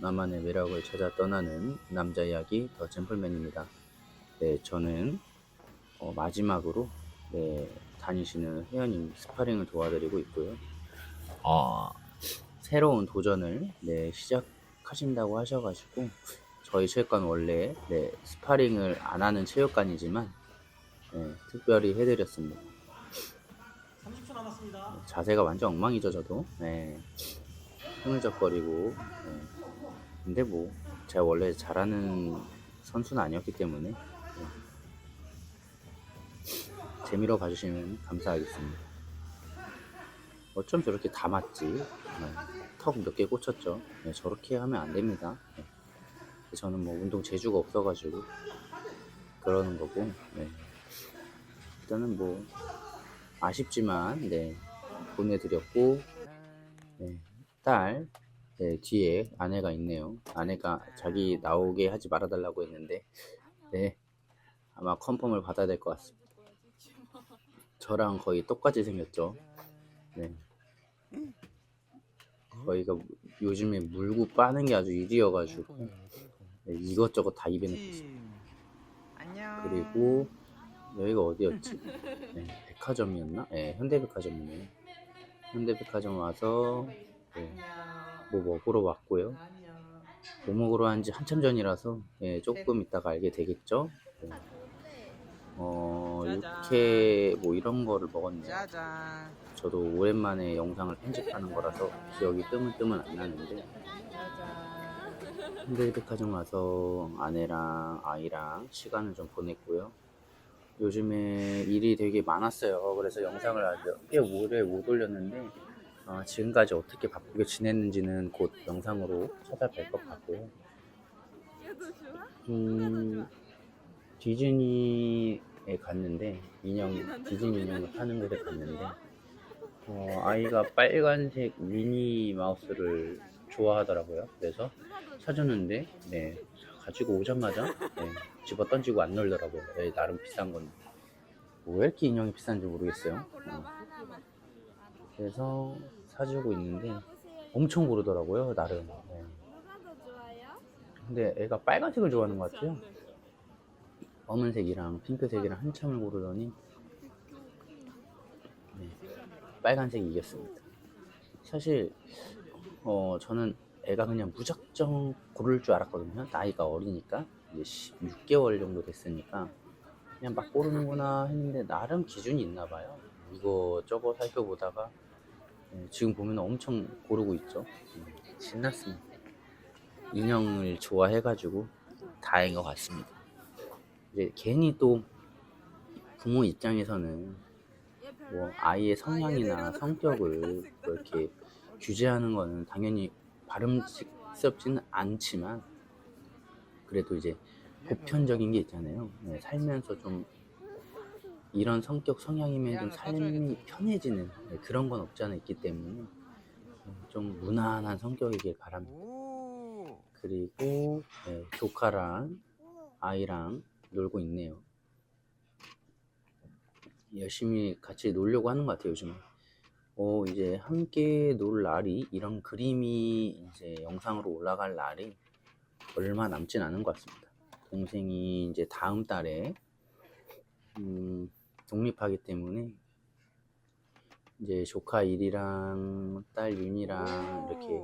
나만의 매력을 찾아 떠나는 남자 이야기 더 젠플맨입니다. 네, 저는 어, 마지막으로 네, 다니시는 회원님 스파링을 도와드리고 있고요. 어, 새로운 도전을 네, 시작하신다고 하셔가지고 저희 체육관 원래 네, 스파링을 안 하는 체육관이지만 네, 특별히 해드렸습니다. 30초 남았습니다. 자세가 완전 엉망이죠 저도 네. 흐물적거리고 네. 근데 뭐 제가 원래 잘하는 선수는 아니었기 때문에 네. 재미로 봐주시면 감사하겠습니다 어쩜 저렇게 다 맞지 네. 턱몇 개 꽂혔죠 네, 저렇게 하면 안 됩니다 네. 저는 뭐 운동 재주가 없어가지고 그러는 거고 네. 일단은 뭐 아쉽지만 네 보내드렸고 네, 딸 네, 뒤에 아내가 있네요. 아내가 자기 나오게 하지 말아달라고 했는데 네 아마 컨펌을 받아야 될 것 같습니다. 저랑 거의 똑같이 생겼죠. 네 거의가 요즘에 물고 빠는 게 아주 일이어가지고 네, 이것저것 다 입에 넣고 있습니다. 그리고 여기가 어디였지? 네, 백화점이었나? 네, 현대백화점이네요. 현대백화점 와서 네, 뭐 먹으러 왔고요. 뭐 먹으러 한 지 한참 전이라서 예, 조금 있다가 알게 되겠죠. 네. 어 이렇게 뭐 이런 거를 먹었네요. 저도 오랜만에 영상을 편집하는 거라서 기억이 뜨문뜨문 안 나는데 현대백화점 와서 아내랑 아이랑 시간을 좀 보냈고요. 요즘에 일이 되게 많았어요. 그래서 영상을 아주 꽤 오래 못 올렸는데 어, 지금까지 어떻게 바쁘게 지냈는지는 곧 영상으로 찾아뵐 것 같고요. 음, 디즈니에 갔는데 인형 디즈니 인형을 파는 곳에 갔는데 어, 아이가 빨간색 미니 마우스를 좋아하더라고요. 그래서 사줬는데 네 가지고 오자마자 네, 집어 던지고 안 놀더라고요. 네, 나름 비싼 건데 뭐왜 이렇게 인형이 비싼지 모르겠어요. 어. 그래서 사주고 있는데 엄청 고르더라고요. 나름. 네. 근데 애가 빨간색을 좋아하는 것 같아요. 검은색이랑 핑크색이랑 한참을 고르더니 네, 빨간색이 이겼습니다. 사실 어, 저는 애가 그냥 무작정 고를 줄 알았거든요. 나이가 어리니까 이제 6개월 정도 됐으니까 그냥 막 고르는구나 했는데 나름 기준이 있나 봐요. 이거 저거 살펴보다가 네, 지금 보면 엄청 고르고 있죠. 음, 신났습니다. 인형을 좋아해가지고 다행인 것 같습니다. 이제 괜히 또 부모 입장에서는 뭐 아이의 성향이나 성격을 그렇게 규제하는 거는 당연히 바람직스럽지는 않지만 그래도 이제 보편적인 게 있잖아요. 네, 살면서 좀 이런 성격 성향이면 좀 삶이 편해지는 네, 그런 건 없지 않아 있기 때문에 좀 무난한 성격이길 바랍니다. 오. 그리고 네, 조카랑 아이랑 놀고 있네요. 열심히 같이 놀려고 하는 것 같아요, 요즘에. 어, 이제 함께 놀 날이, 이런 그림이 이제 영상으로 올라갈 날이 얼마 남진 않은 것 같습니다. 동생이 이제 다음 달에, 음, 독립하기 때문에 이제 조카 일이랑 딸 윤이랑 이렇게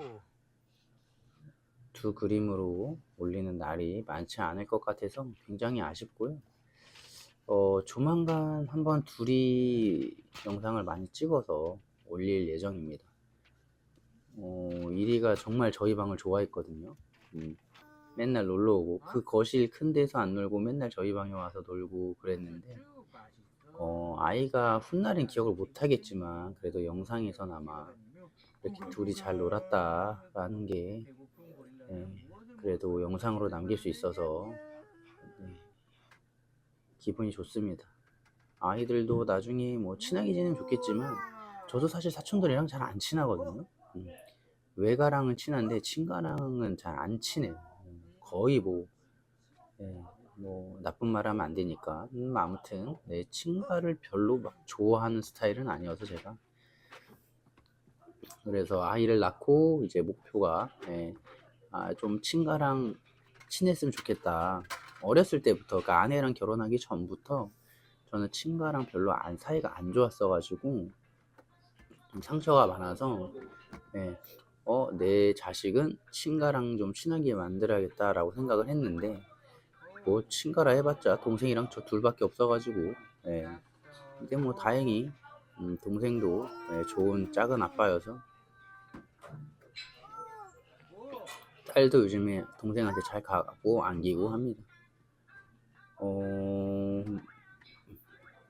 두 그림으로 올리는 날이 많지 않을 것 같아서 굉장히 아쉽고요. 어, 조만간 한번 둘이 영상을 많이 찍어서 올릴 예정입니다. 어, 이리가 정말 저희 방을 좋아했거든요. 음, 맨날 놀러 오고, 그 거실 큰 데서 안 놀고 맨날 저희 방에 와서 놀고 그랬는데, 어, 아이가 훗날은 기억을 못 하겠지만, 그래도 영상에선 아마 이렇게 둘이 잘 놀았다라는 게 네, 그래도 영상으로 남길 수 있어서 네, 기분이 좋습니다. 아이들도 나중에 뭐 친하게 지내면 좋겠지만 저도 사실 사촌들이랑 잘 안 친하거든요. 음, 외가랑은 친한데 친가랑은 잘 안 친해요. 음, 거의 뭐, 예, 뭐 나쁜 말 하면 안 되니까. 음, 아무튼 네, 친가를 별로 막 좋아하는 스타일은 아니어서 제가 그래서 아이를 낳고 이제 목표가 예, 아, 좀 친가랑 친했으면 좋겠다. 어렸을 때부터, 그러니까 아내랑 결혼하기 전부터 저는 친가랑 별로 안, 사이가 안 좋았어 가지고 좀 상처가 많아서, 예, 어, 내 자식은 친가랑 좀 친하게 만들어야겠다라고 생각을 했는데, 뭐 친가라 해봤자 동생이랑 저 둘밖에 없어가지고, 예. 근데 뭐 다행히 음, 동생도 예, 좋은 작은 아빠여서 딸도 요즘에 동생한테 잘 가고 안기고 합니다. 어,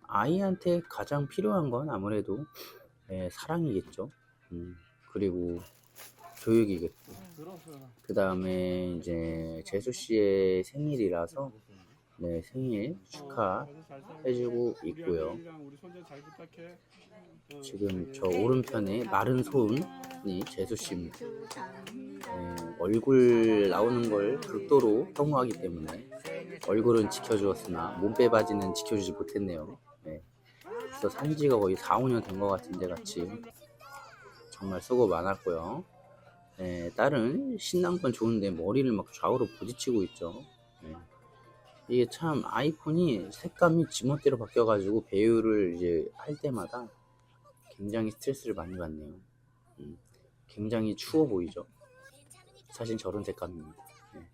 아이한테 가장 필요한 건 아무래도 예, 사랑이겠죠. 음, 그리고 교육이겠고. 그 다음에 이제 재수 씨의 생일이라서 네, 생일 축하해주고 있고요. 지금 저 오른편에 마른 손이 재수 씨입니다. 네, 얼굴 나오는 걸 극도로 혐오하기 때문에 얼굴은 지켜주었으나 몸빼 바지는 지켜주지 못했네요. 네. 그래서 산지가 거의 4, 5년 된 것 같은데 같이 정말 수고 많았고요. 네, 딸은 신난 건 좋은데 머리를 막 좌우로 부딪히고 있죠. 네. 이게 참 아이폰이 색감이 지멋대로 바뀌어가지고 배우를 이제 할 때마다 굉장히 스트레스를 많이 받네요. 음, 굉장히 추워 보이죠. 사실 저런 색감입니다. 네.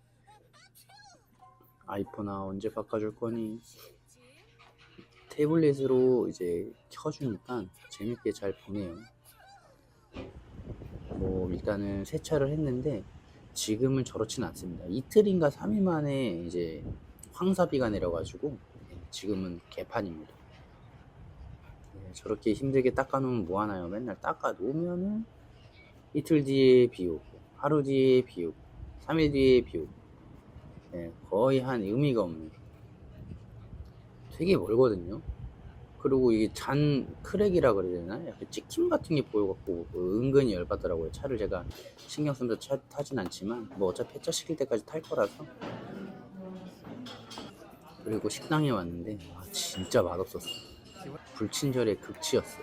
아이폰아 언제 바꿔줄 거니? 태블릿으로 이제 켜주니까 재밌게 잘 보네요. 뭐 일단은 세차를 했는데 지금은 저렇진 않습니다. 이틀인가 3일 만에 이제 황사비가 내려가지고 네, 지금은 개판입니다. 네, 저렇게 힘들게 닦아놓으면 뭐하나요? 맨날 닦아놓으면은 이틀 뒤에 비 오고 하루 뒤에 비 오고 3일 뒤에 비 오고 네, 거의 한 의미가 없는 되게 멀거든요. 그리고 이게 잔 크랙이라 그래야 되나? 약간 찍힘 같은 게 보여갖고 은근히 열받더라고요. 차를 제가 신경 쓰면서 차, 타진 않지만 뭐 어차피 폐차 시킬 때까지 탈 거라서 그리고 식당에 왔는데 와, 진짜 맛없었어. 불친절의 극치였어.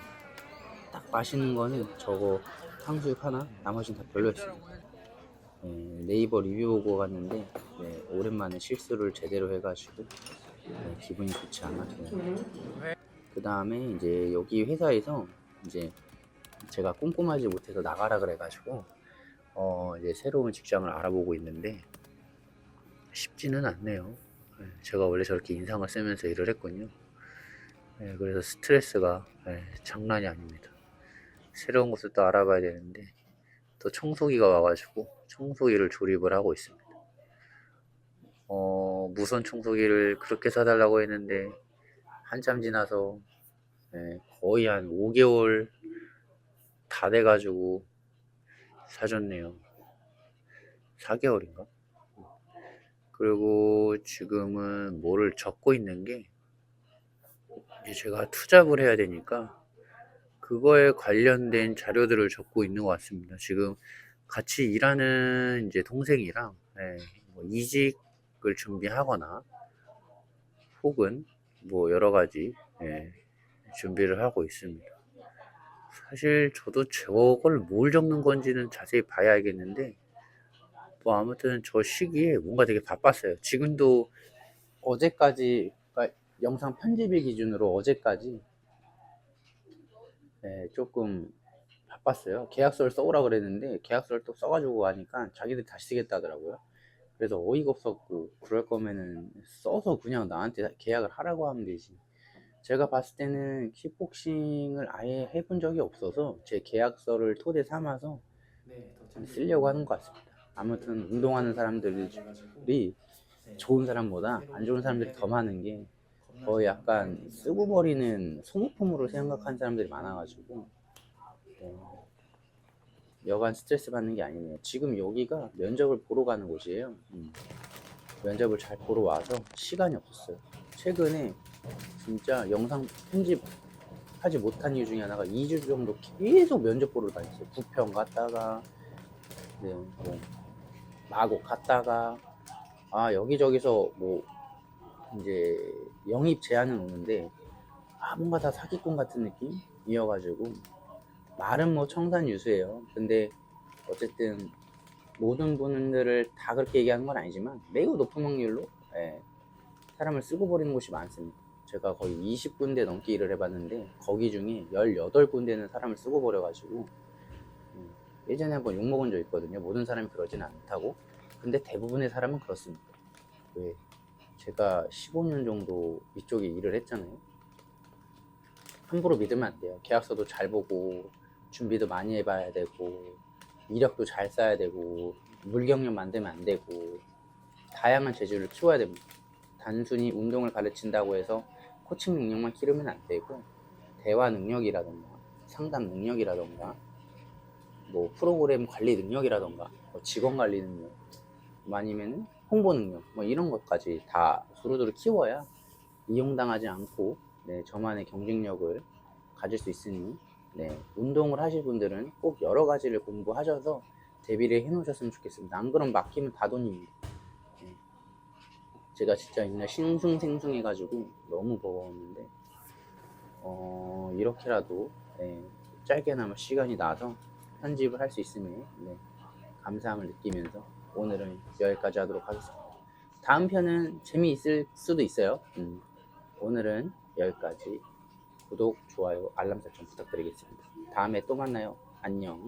딱 맛있는 거는 저거 탕수육 하나, 나머지는 다 별로였어요. 네, 네이버 리뷰 보고 갔는데 네, 오랜만에 실수를 제대로 해가지고 네, 기분이 좋지 않았어요. 그 다음에 이제 여기 회사에서 이제 제가 꼼꼼하지 못해서 나가라 그래가지고 어 이제 새로운 직장을 알아보고 있는데 쉽지는 않네요. 네, 제가 원래 저렇게 인상을 쓰면서 일을 했군요. 네, 그래서 스트레스가 네, 장난이 아닙니다. 새로운 곳을 또 알아봐야 되는데 또 청소기가 와가지고 청소기를 조립을 하고 있습니다. 어, 무선 청소기를 그렇게 사달라고 했는데 한참 지나서 네, 거의 한 5개월 다 돼가지고 사줬네요. 4개월인가? 그리고 지금은 뭐를 적고 있는 게 제가 투잡을 해야 되니까 그거에 관련된 자료들을 적고 있는 것 같습니다. 지금 같이 일하는 이제 동생이랑 예, 뭐 이직을 준비하거나 혹은 뭐 여러 가지 예, 준비를 하고 있습니다. 사실 저도 저걸 뭘 적는 건지는 자세히 봐야 알겠는데 뭐 아무튼 저 시기에 뭔가 되게 바빴어요. 지금도 어제까지 그러니까 영상 편집일 기준으로 어제까지 네, 조금 바빴어요. 계약서를 써오라 그랬는데 계약서를 또 써가지고 하니까 자기들 다시 쓰겠다 하더라고요. 그래서 어이가 없었고 그럴 거면은 써서 그냥 나한테 계약을 하라고 하면 되지. 제가 봤을 때는 킥복싱을 아예 해본 적이 없어서 제 계약서를 토대 삼아서 쓰려고 하는 것 같습니다. 아무튼 운동하는 사람들이 좋은 사람보다 안 좋은 사람들이 더 많은 게 거의 약간 쓰고 버리는 소모품으로 생각하는 사람들이 많아가지고. 어, 여간 스트레스 받는 게 아니네요. 지금 여기가 면접을 보러 가는 곳이에요. 음. 면접을 잘 보러 와서 시간이 없었어요. 최근에 진짜 영상 편집하지 못한 이유 중에 하나가 2주 정도 계속 면접 보러 다녔어요. 부평 갔다가 네, 뭐 마곡 갔다가 아 여기저기서 뭐 이제 영입 제안은 오는데 아 뭔가 다 사기꾼 같은 느낌이어가지고 말은 뭐 청산 유수예요. 근데 어쨌든 모든 분들을 다 그렇게 얘기하는 건 아니지만 매우 높은 확률로 예, 사람을 쓰고 버리는 곳이 많습니다. 제가 거의 20군데 넘게 일을 해봤는데 거기 중에 18군데는 사람을 쓰고 버려가지고 음, 예전에 한번 욕먹은 적 있거든요. 모든 사람이 그러지는 않다고. 근데 대부분의 사람은 그렇습니다. 왜? 제가 15년 정도 이쪽에 일을 했잖아요. 함부로 믿으면 안 돼요. 계약서도 잘 보고 준비도 많이 해봐야 되고 이력도 잘 쌓아야 되고 물경력 만들면 안 되고 다양한 재주를 키워야 됩니다. 단순히 운동을 가르친다고 해서 코칭 능력만 키우면 안 되고 대화 능력이라던가 상담 능력이라던가 뭐 프로그램 관리 능력이라던가 뭐 직원 관리 능력 뭐 아니면 홍보 능력 뭐 이런 것까지 다 두루두루 키워야 이용당하지 않고 네, 저만의 경쟁력을 가질 수 있으니 네, 운동을 하실 분들은 꼭 여러 가지를 공부하셔서 대비를 해 놓으셨으면 좋겠습니다. 안 그러면 막히면 다 돈입니다. 네. 제가 진짜 옛날 싱숭생숭해가지고 너무 버거웠는데 어, 이렇게라도 네, 짧게나마 시간이 나서 편집을 할 수 있음에 네, 감사함을 느끼면서 오늘은 여기까지 하도록 하겠습니다. 다음 편은 재미있을 수도 있어요. 음, 오늘은 여기까지 구독, 좋아요, 알람 설정 부탁드리겠습니다. 다음에 또 만나요. 안녕.